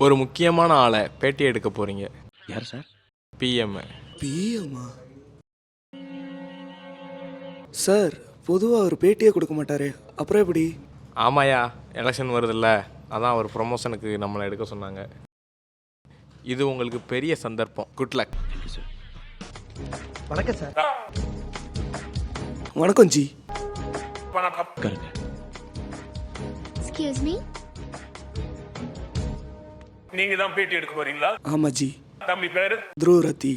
ஒரு முக்கியமான ஆளை பேட்டி எடுக்க போறீங்க. யார் சார்? பிஎம் பிஎம்மா சார் பொதுவாக அவர் பேட்டியே கொடுக்க மாட்டாரு. அப்புறம் எப்படி? ஆமாயா எலெக்ஷன் வருதுல்ல. அதான் ஒரு ப்ரொமோஷனுக்கு நம்மளை எடுக்க சொன்னாங்க. இது உங்களுக்கு பெரிய சந்தர்ப்பம். Good luck sir. வணக்கம் ஜி. உட்காருங்க. எக்ஸ்கியூஸ் மீ நீங்க தான் பேட்டி எடுக்க போறீங்களா? ஆமாம் ஜி தம்பி பேரு? துருவரத்தி.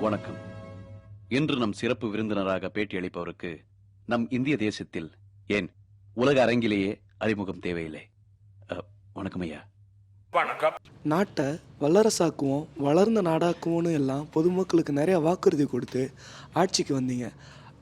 வணக்கம். இன்று நம் சிறப்பு விருந்தினராக பேட்டியளிப்பவருக்கு நம் இந்திய தேசத்தில் ஏன் உலக அரங்கிலேயே அறிமுகம் தேவையில்லை. வணக்கம் ஐயா. வணக்கம். நாட்டை வல்லரசாக்குவோம் வளர்ந்த நாடாக்குவோன்னு எல்லாம் பொதுமக்களுக்கு நிறைய வாக்குறுதி கொடுத்து ஆட்சிக்கு வந்தீங்க.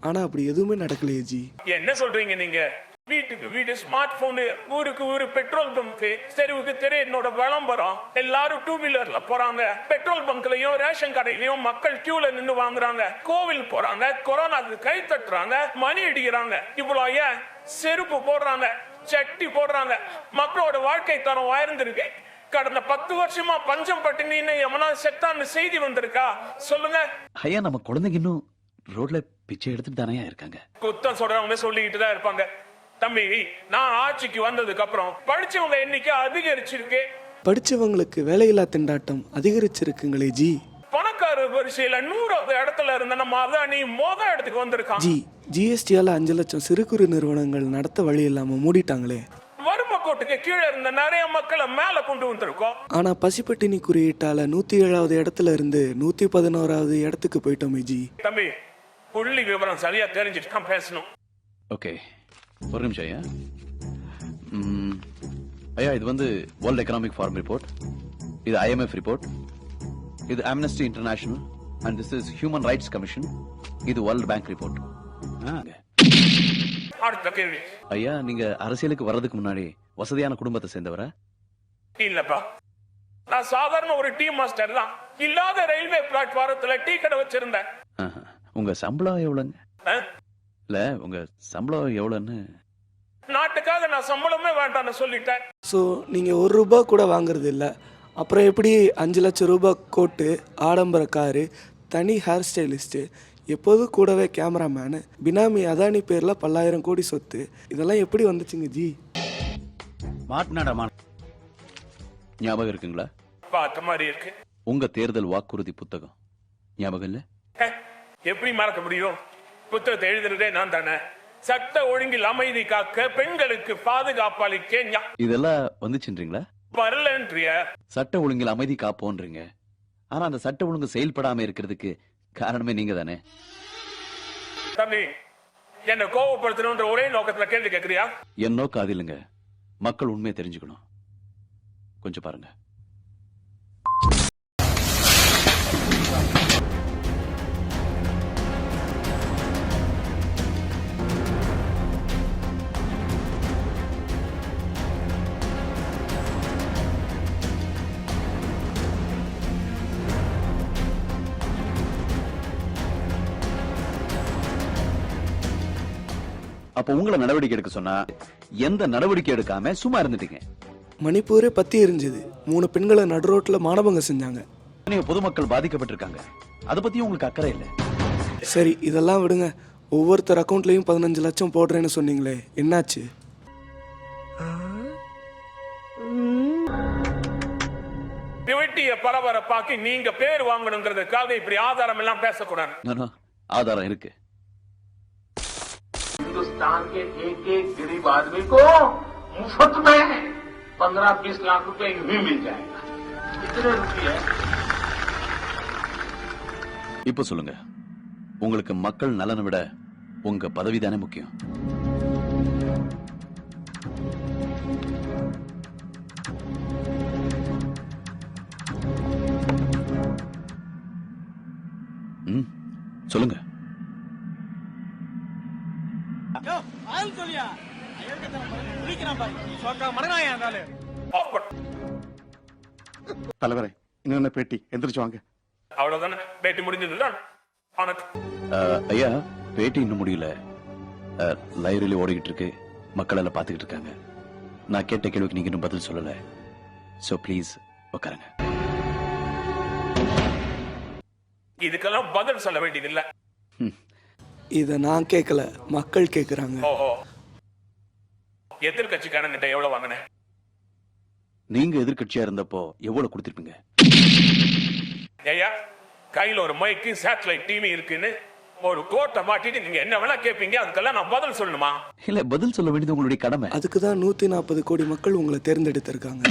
ஆனால் அப்படி எதுவுமே நடக்கலையே ஜி. என்ன சொல்றீங்க நீங்க? வீட்டுக்கு வீடு ஸ்மார்ட் போனு ஊருக்கு ஊரு பெட்ரோல் பங்க் தெருவுக்கு தெரு என்னோட விளம்பரம். எல்லாரும் டூ வீலர்ல போறாங்க. பெட்ரோல் பங்க்லயும் ரேஷன் கடையிலயும் மக்கள் கியூல நின்னு வாங்குறாங்க. கோவில் போறாங்க கொரோனாக்கு கை தட்டுறாங்க மணி அடிக்கிறாங்க. இவ்வளோ ஏன்? செருப்பு போடுறாங்க சட்டி போடுறாங்க. மக்களோட வாழ்க்கை தரம் உயர்ந்திருக்கு. கடந்த பத்து வருஷமா பஞ்சம் பட்டினின்னு எவனா செத்தான்னு செய்தி வந்திருக்கா? சொல்லுங்க. ஐயா நம்ம குழந்தைங்க இன்னும் ரோட்ல பிச்சை எடுத்துட்டு தானே இருக்காங்க. குத்தம் சொல்றவங்க சொல்லிக்கிட்டு தான் இருப்பாங்க. தம்பி நான் ஆட்சிக்கு வந்ததுக்கு அப்புறம் படிச்சவங்க எண்ணிக்கை அதிகரிச்சிருக்கு. படித்தவங்களுக்கு வேலையில்லா திண்டாட்டம் அதிகரிச்சிருக்குங்களே ஜி. பணக்கார வரிசையில நூறாவது இடத்துல இருந்த நம்ம அதானி மோத இடத்துக்கு வந்திருக்கான். ஜி ஜிஎஸ்டியால் அஞ்சு லட்சம் சிறு குறு நிறுவனங்கள் நடத்த வழி இல்லாமல் மூடிட்டாங்களே. வறுமை கோட்டுக்கு கீழே இருந்த நிறைய மக்களை மேல கொண்டு வந்திருக்கோம். ஆனால் பசிப்பட்டினி குறியீட்டால் நூற்றி ஏழாவது இடத்துல இருந்து நூற்றி பதினோராவது இடத்துக்கு போயிட்டோமே ஜி. தம்பி புள்ளி விவரம் சரியா தெரிஞ்சுட்டு தான் பேசணும். ஓகே ஒரு நிமிஷம் ஐயா. ம், ஐயா இது வந்து வேர்ல்ட் எக்கனாமிக் ஃபார்ம் ரிப்போர்ட் இது ஐஎம்எஃப் ரிப்போர்ட் இது Amnesty International and this is human rights commission இது வேர்ல்ட் பேங்க் ரிப்போர்ட் அடுத்த கேள்வி. ஐயா நீங்க அரசியலுக்கு வர்றதுக்கு முன்னாடி வசதியான குடும்பத்தை சேர்ந்தவரா? இல்லப்பா. நான் சாதாரண ஒரு டீ மாஸ்டர் தான். இல்லாத ரயில்வே பிளாட்பாரத்துல டீ கடை வச்சிருந்தேன். உங்க சம்பளம் எவ்வளவுங்க ஆ? இல்ல உங்க சம்பளம் எவ்வளவுன்னு நாட்டுக்காக நான் சம்பளமே வேண்டாம்னு சொல்லிட்டேன். ஸோ நீங்கள் ஒரு ரூபா கூட வாங்குறது இல்லை. அப்புறம் எப்படி அஞ்சு லட்சம் ரூபாய் கோட்டு ஆடம்பர காரு தனி ஹேர் ஸ்டைலிஸ்ட்டு எப்போதும் கூடவே கேமராமேனு பினாமி அதானி பேரில் பல்லாயிரம் கோடி சொத்து இதெல்லாம் எப்படி வந்துச்சுங்க ஜி? ஞாபகம் இருக்குங்களா? பார்த்த மாதிரி இருக்கு. உங்க தேர்தல் வாக்குறுதி புத்தகம். ஞாபகம் இல்ல? எப்படி மறக்க முடியும்? புத்தகத்தை எழுதுறதே நான் தானே. சட்ட ஒழுங்கில் அமைதி காக்க பெண்களுக்கு பாதுகாப்பு அளிக்க இதெல்லாம் வந்துச்சுன்றீங்களா? வரலன்றிய. சட்ட ஒழுங்கில் அமைதி காப்போன்றீங்க. ஆனா அந்த சட்ட ஒழுங்கு செயல்படாம இருக்கிறதுக்கு காரணமே நீங்க தானே. தம்பி என்ன கோவப்படுத்தணுன்ற ஒரே நோக்கத்துல கேள்வி கேக்குறியா? என் நோக்கம் அது இல்லைங்க. மக்கள் உண்மையை தெரிஞ்சுக்கணும். கொஞ்சம் பாருங்க. அப்ப உங்களை நடவடிக்கை எடுக்க சொன்னா எந்த நடவடிக்கை எடுக்காம சும்மா இருந்துட்டீங்க? மணிப்பூரே பற்றி எரிஞ்சுது. மூணு பெண்களை நடு ரோட்டில் மானபங்கம் செஞ்சாங்க. நீங்க பொதுமக்கள் பாதிக்கப்பட்டிருக்காங்க. அதை பத்தி உங்களுக்கு அக்கறை இல்லை. சரி இதெல்லாம் விடுங்க. ஒவ்வொருத்தர் அக்கௌண்ட்லேயும் பதினஞ்சு லட்சம் போடுறேன்னு சொன்னீங்களே என்னாச்சு? திவட்டிய பரபரப்பாக்கி நீங்க பேர் வாங்கணுங்கிறதுக்காக இப்படி ஆதாரம் எல்லாம் பேசக்கூடாது. ஆதாரம் இருக்கு. हिंदुस्तान के एक एक गरीब आदमी को मुफ्त में पंद्रह बीस लाख रुपए यूं ही मिल जाएगा कितने रुपये இப்ப சொல்லுங்க உங்களுக்கு மக்கள் நலனை விட உங்க பதவி தானே முக்கியம் ம், சொல்லுங்க தலைவரே இன்னொன்னு பேட்டி? எந்திரிச்சு வாங்க. அவ்வளவுதானே? பேட்டி அஹ், ஐயா பேட்டி இன்னும் முடியல. லைப்ரரியில ஓடிக்கிட்டு இருக்கு. மக்கள் எல்லாம் பார்த்துக்கிட்டு இருக்காங்க. நான் கேட்ட கேள்விக்கு நீங்க இன்னும் பதில் சொல்லல. ஸோ ப்ளீஸ் உட்காருங்க இதுக்கெல்லாம் பதில் சொல்ல வேண்டியதில்ல. இதை நான் கேட்கல மக்கள் கேட்குறாங்க. ஓஹோ. எதிர்கட்சிக்காரங்கிட்ட எவ்வளவு வாங்கினேன் நீங்க எதிர்க்கட்சியா இருந்தப்போ எவ்வளவு கொடுத்திருப்பீங்க? ஐயா கையில ஒரு மைக்கு சேட்டலைட் டிவி இருக்குன்னு ஒரு கோட்டை மாட்டிட்டு நீங்க என்ன வேணா கேட்பீங்க அதுக்கெல்லாம் நான் பதில் சொல்லணுமா? இல்ல பதில் சொல்ல வேண்டியது உங்களுடைய கடமை. அதுக்கு தான் நூற்றி நாற்பது கோடி மக்கள் உங்களை தேர்ந்தெடுத்திருக்காங்க.